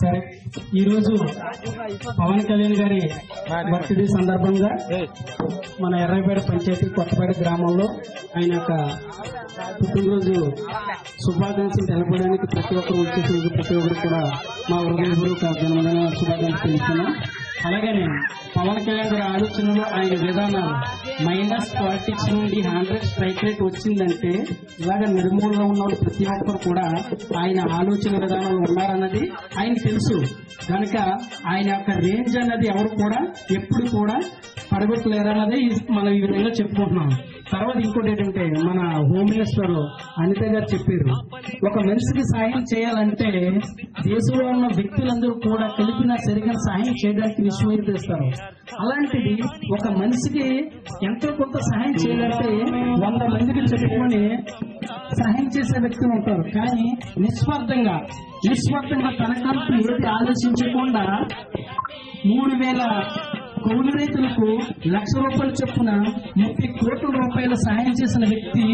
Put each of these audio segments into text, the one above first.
సరే ఈరోజు పవన్ కళ్యాణ్ గారి బర్త్డే సందర్భంగా మన ఎర్రపేట పంచాయతీ కొత్తపేట గ్రామంలో ఆయన యొక్క పుట్టినరోజు శుభాకాంక్షలు తెలపడానికి ప్రతి ఒక్కరు వచ్చేసి ప్రతి ఒక్కరు కూడా మా హృదయపూర్వక జన్మదిన శుభాకాంక్షలు తెలుస్తున్నాం అలాగనే పవన్ కళ్యాణ్ గారి ఆలోచనలో ఆయన విధానాలు మైనస్ పాలిటిక్స్ నుండి హండ్రెడ్ స్ట్రైక్ రేట్ వచ్చిందంటే ఇలాగ నిర్మూలన ఉన్న వాళ్ళు ప్రతి ఒక్కరు కూడా ఆయన ఆలోచన విధానంలో ఉన్నారన్నది ఆయన తెలుసు. కనుక ఆయన యొక్క రేంజ్ అన్నది ఎవరు కూడా ఎప్పుడు కూడా పడగొట్టలేరన్నది మనం ఈ విధంగా చెప్పుకుంటున్నాం. తర్వాత ఇంకోటి ఏంటంటే మన హోమ్ మినిస్టర్ అనిత గారు చెప్పారు ఒక మనిషికి సాయం చేయాలంటే దేశంలో ఉన్న వ్యక్తులందరూ కూడా కలిపిన సరిగ్గా సాయం చేయడానికి విశ్వయిస్తారు అలాంటిది ఒక మనిషికి ఎంతో కొంత సహాయం చేయాలంటే వంద మందికి చెప్పుకొని సహాయం చేసే వ్యక్తులు ఉంటారు. కానీ నిస్వార్థంగా నిస్వార్థంగా తనకంటూ ఏది ఆలోచించకుండా మూడు వేల కౌలు రైతులకు లక్ష రూపాయలు చొప్పున ముప్పై కోట్ల రూపాయల సహాయం చేసిన వ్యక్తి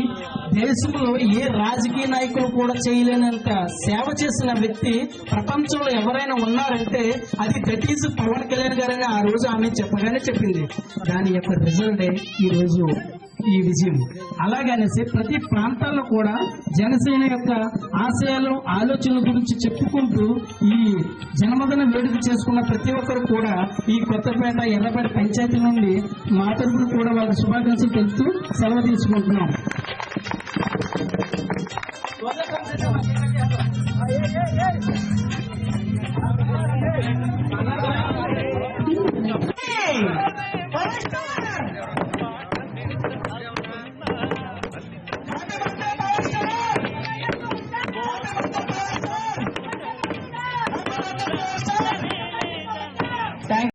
దేశంలో ఏ రాజకీయ నాయకులు కూడా చేయలేనంత సేవ చేసిన వ్యక్తి ప్రపంచంలో ఎవరైనా ఉన్నారంటే అది దట్ ఈజ్ పవన్ కళ్యాణ్ గారని ఆ రోజు ఆమె చెప్పగానే చెప్పింది. దాని యొక్క రిజల్టే ఈ రోజు ఈ విజయం అలాగనేసి ప్రతి ప్రాంతాల్లో కూడా జనసేన యొక్క ఆశయాలు ఆలోచనల గురించి చెప్పుకుంటూ ఈ జన్మదిన వేడుక చేసుకున్న ప్రతి ఒక్కరు కూడా ఈ కొత్తపేట ఎర్రపేట పంచాయతీ నుండి మా తరపున కూడా వాళ్ళ శుభాకాంక్షలు తెలుపుతూ సెలవు తీసుకుంటున్నాం Hey, hey, hey!